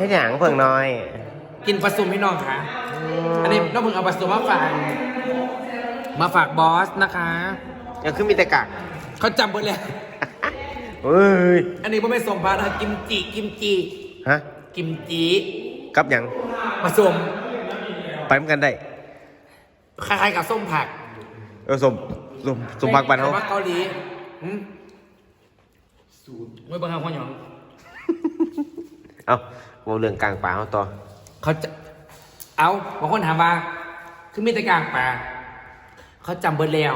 ให้หยังเพิ่งน้อยกินปลาซุมพี่น้องค่ะ อันนี้น้องมึงเอาปลาซุมมาฝาก มาฝากบอสนะคะ ยังคือมีแต่กักเขาจำหมดเลยเฮ้ย อันนี้ไม่ส่งพานะกิมจิกิมจิฮะ กิมจิกับหยังปลาซุมไปเหมือนกันได้ คล้ายๆกับส้มผักเออสมสมสมพักบันเขาแต่ว่าเกาหลีอืมสูตรไม่บังคับข้อหยอง เอา เอาเรื่องกลางป่าเอาต่อเขาจะเอาบางคนถามว่า คือมีแต่กลางป่าเขาจำเบิร์แล้ว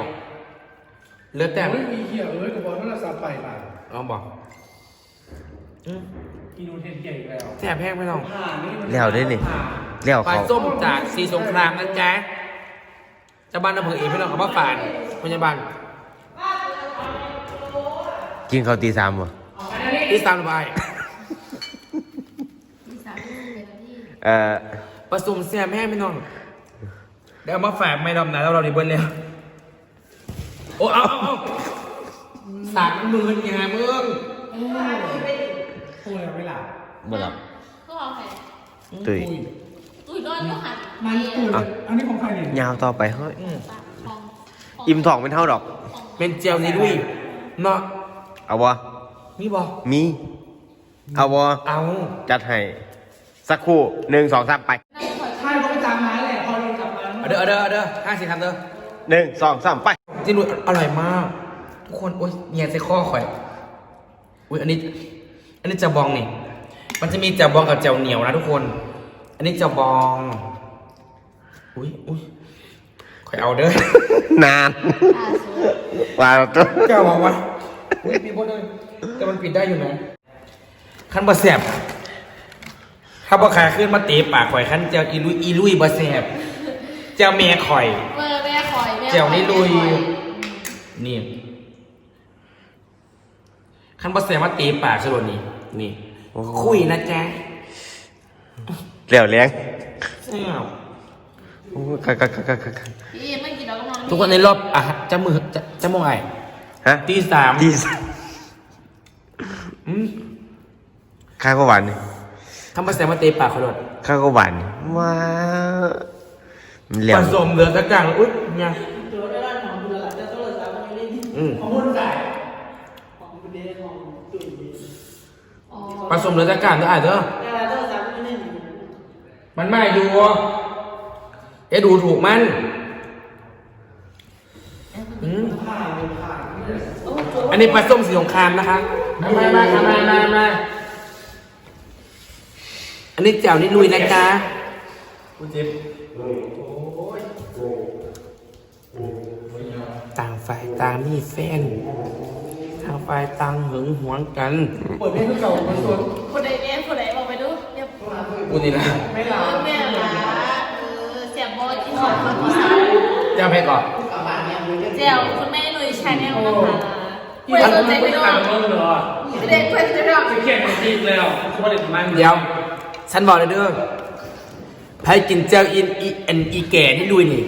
เหลือแต่ไม่มีเหี้ยเอ้ยกูบอกว่าเราซาไปป่ะเอาบอกอืมกินนูเทนเก่งแล้วแทบแพงไม่ต้องแล้วได้นี่แล้วปลาเขาส้มจากสีสงครามนะจ๊ะเจ้าบ้านอำเภอเอกพี่น้องเขาว่าฝานพยาบาลกินเขาวตีสามวะที่ตามระบาย เอ่อผสมแซ่บแห้งพี่น้องเดี๋ยวเอามาฝากไม่ดำนะแล้วเราดีเบิ้ลแล้วโอ้เอาเอาเอาสากมันมือไงมึงพูดแล้วไม่หลับบ่หลับก็เอาใครตุยตุ้ยนอนก็หันมันกูเลยอันนี้ของใครเนี่ยยาวต่อไปเฮ้ยของอิ่มท้องเป็นเท่าดอก เป็นเจลนี่ด้วยเนาะเอาวะมีบอกมี เอาวะเอาจัดให้ สักครู่หนึ่งสองสามไปใช่เขาไปตามมาแหละพอเรากลับมาเอาเด้อเอาเด้อเอาเด้อห้าสิบคำเด้อหนึ่งสองสามไปจริงๆอร่อยมาก ทุกคนโอ๊ยเงียใส่ข้อข่อยอุ้ยอันนี้ อันนี้จะบองนี่ มันจะมีจะบองกับแจ่วเหนียวนะทุกคน อันนี้จะบองอุ้ยอุ้ยข่อยเอาเด้อนานล่าสุดว่าตัวเจ้าบอกว่าอุ้ยมีบนเลยแต่มันปิดได้อยู่นะขั้นบะแสบ ถ้าบะขายขึ้นมาเตะปากข่อยขั้นเจ้าอีลุยอีลุยบะแสบเจ้าเมียข่อยเมื่อแม่คอยแม่คอยแจ่วนี่ลุยนี่ขั้นบะแสบมาเตะปากสลดนี่นี่คุยนะจ๊ะเหลี่ยวเลี้ยงอ้าวโอ้ยกักกักกักกักกักพี่ไม่กินแล้วก็นอนทุกคนในรอบอะจะมือจะจะมองไงฮะตีสามที่สามอืมข้าวก็หวานนี่ ขั้นบะแสบมาเตะปากข่อยโดดข้าวก็หวานนี่ว้ามันเหลี่ยผวสมเหลือตะกร้างแล้วอุ๊ยเนี่ยอืม ของคนจ่ายอ๋อผสมเหลือตะกร้างเด้ออะเด้อมันไม่อยู่เอ๊ะดูถูกมันอืมอันนี้ปลาส้มสีสงครามนะคะมามามามามามามา อันนี้แจ่วนี่ลุยนะจ๊ะกูเจ็บต่างฝ่ายต่างมีแฟนต่างฝ่ายต่างหึงหวงกันเปิดเพลงเก่าๆมาชวนคนใดแม่คนใดบอกไปดูเรียบกูนี่นะไม่หลับแม่ละเออเสียบบอลกินของคนที่สามเจ้าเพชรก่อนเจียวคุณแม่ลุยชาแนลนะคะเพื่อนสนใจไปด้วยมึงเหรอเด็กเพื่อนจะด้วยจะเขียนจริงแล้วเขาไม่ได้ทำมันเดี๋ยว ฉันบอกเลยเด้อไผกินเจ้าอินอีอันอีแก่ที่ลุยนี่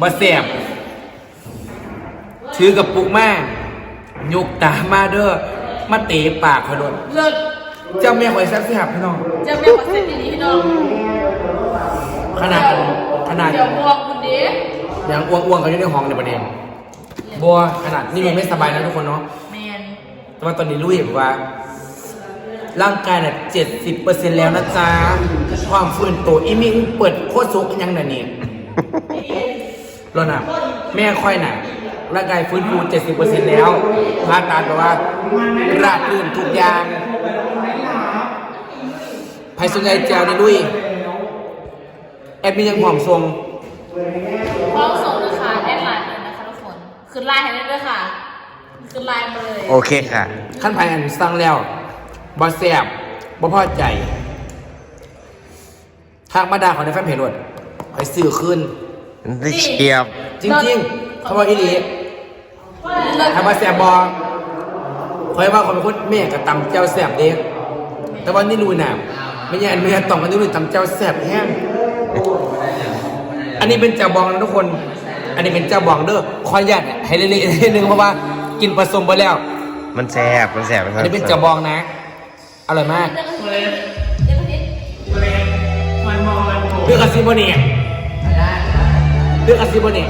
บ่แสบถือกับปุกมากยกตามาเด้อมาเตะปากเขาโดนเลิศเจ้าแม่หอยแซ่บสิครับพี่น้อง เจะแม่ขอเซ็ตดีๆพี่น้องขนาดขนาด เดี๋ยวบวกคุณดิอย่างอ้วงๆเขาอยู่ในห้องในประเด็นบัวขนาดนี่มันไม่สบายนะทุกคนเนาะ แมนแต่ว่าตอนนี้รู้เห็นว่า ร่างกายน่ะเจ็ดสิบเปอร์เซ็นแล้วนะจ๊ะ ความฟื้นตัวอีมิงเปิดโคตรซุกยังน่ะนี่รถน่ะแม่ค่อยน่ะร่างกายฟื้นฟูเจ็ดสิบเปอร์เซ็นแล้วพาตาแปลว่าราดรื่นทุกอย่างไผ่สนใจแจวนี่ลุยแอดมินยังหอมทรงพร้อมส่งนะคะแอดไลน์เลยนะคะทุกคนขึ้นไลน์ให้ได้ด้วยค่ะขึ้นไลน์มาเลย โอเคค่ะ ขั้นภายอันสั่งแล้ว บอแซบบ่พอใจ ทางมาดาของในแฟนเพจรวดไปซื้อขึ้น ได้เชียบ จริงๆ เขาบอกอีหลีเลิศถามว่าแซบบอคอยว่าคนเป็นคนแม่กับตำเจ้าแซบเด็ก แต่ว่านี่ลุยน่ะไม่ใช่อันไม่ใช่ต่องกันนี่ลุยตำเจ้าแซบแห้ง อันนี้เป็นเจ้าบองนะทุกคน อันนี้เป็นเจ้าบองเด้อคอยยัดให้เละๆนิดนึงเพราะว่ากินผสมไปแล้ว มันแสบมันแสบมันอันนี้เป็นเจ้าบองนะ อร่อยมากเดี๋ยวก็เดี๋ยวก็มันมองมันโผล่เรื่องกระซิบบ่เนี่ยเรื่องกระซิบบ่เนี่ย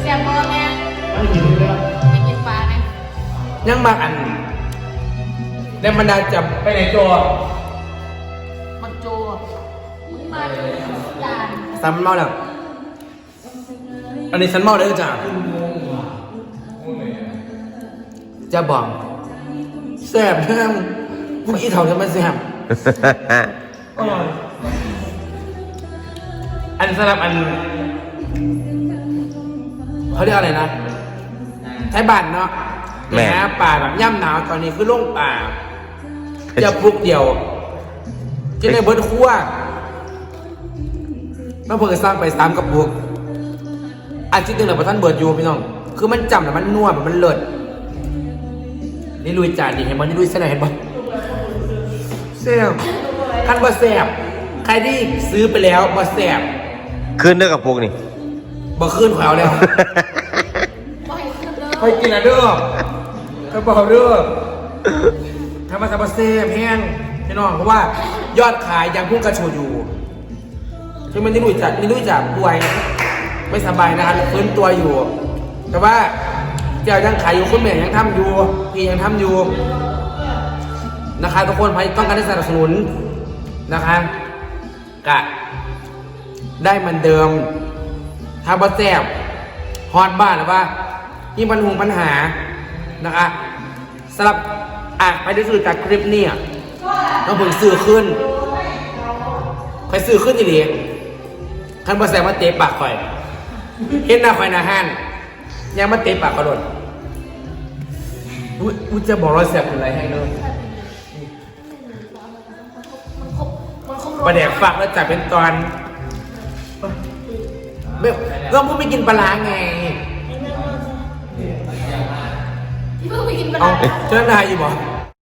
เสียบอแม่มันหิวเลยไปกินปลาเนี่ยยังมากอันแรงบันดาจับไปไหนจอบักโจมึงมาจานซ้ำเมาแล้วอันนี้ฉันเมาได้จ้ะจะบอก แสบแห้งพวกอีเถ่าจะมาแสบอร่อยอันสำหรับอันเขาเรียกอะไรนะไทยบ้านเนาะแม่หาป่าแบบย่ำหนาวตอนนี้คือล่งป่าจะปลุกเดียวจะได้เบิร์ดคั่วแล้วเพิ่งสร้างไปสามกระปุกอันที่หนึ่งเหลือท่านเบิร์ดอยู่พี่น้อง คือมันจำแล้วมันนวดมันเลิศ นี่ลุยจานดิเห็นบ่นี่ลุยเส้นไหนเห็นบ่แซ่บขั้นบ่แซ่บใครที่ซื้อไปแล้วบ่แซ่บขึ้นด้วยกับพวกนี่บ่ขึ้นขวเอาแล้ว บ่ให้ขึ้นเลยคอยกินอะเด้อกระเป๋าเด้อทำมาซาบะเซ่แห้งพี่น้องเพราะว่ายอดขายยังพุ่งกระโชดอยู่คือมันนี่รู้จักนี่รู้จักป่วย ไม่สบายนะครับฟื้นตัวอยู่ แต่ว่า เจ้ายังขายอยู่คุณแม่ยังทำอยู่พี่ยังทำอยู่นะคะทุกคนพยต้องการให้สนับสนุนนะคะกะได้เหมือนเดิมถ้าบ่แซ่บฮอดบ้านหรือว่ามีปัญหาปัญหานะคะสำหรับอะไปดูสื่อจากคลิปเนี่ยต้องผมสื่อขึ้นคอยสื่อขึ้นอีหลีคันบ่แซ่บมาเตะปากคอย เห็นหน้าคอยหน้าห้านยังมาเตะปากกระโดด อุ๊ยอุ๊ยจะบอกเราแซ่บเป็นไรให้เด้อมันครบมันครบรปลาสแดกฝักแล้วจัดเป็นตอนไม่ก็พูดไม่กินปลาร้าไงที่เพิ่งไปกินปลาเอาร้า เจ้านายอยู่บ่